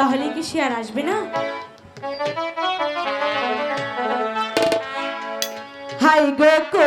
তাহলে কি সে আর আসবে না? হাই গো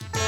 Bye.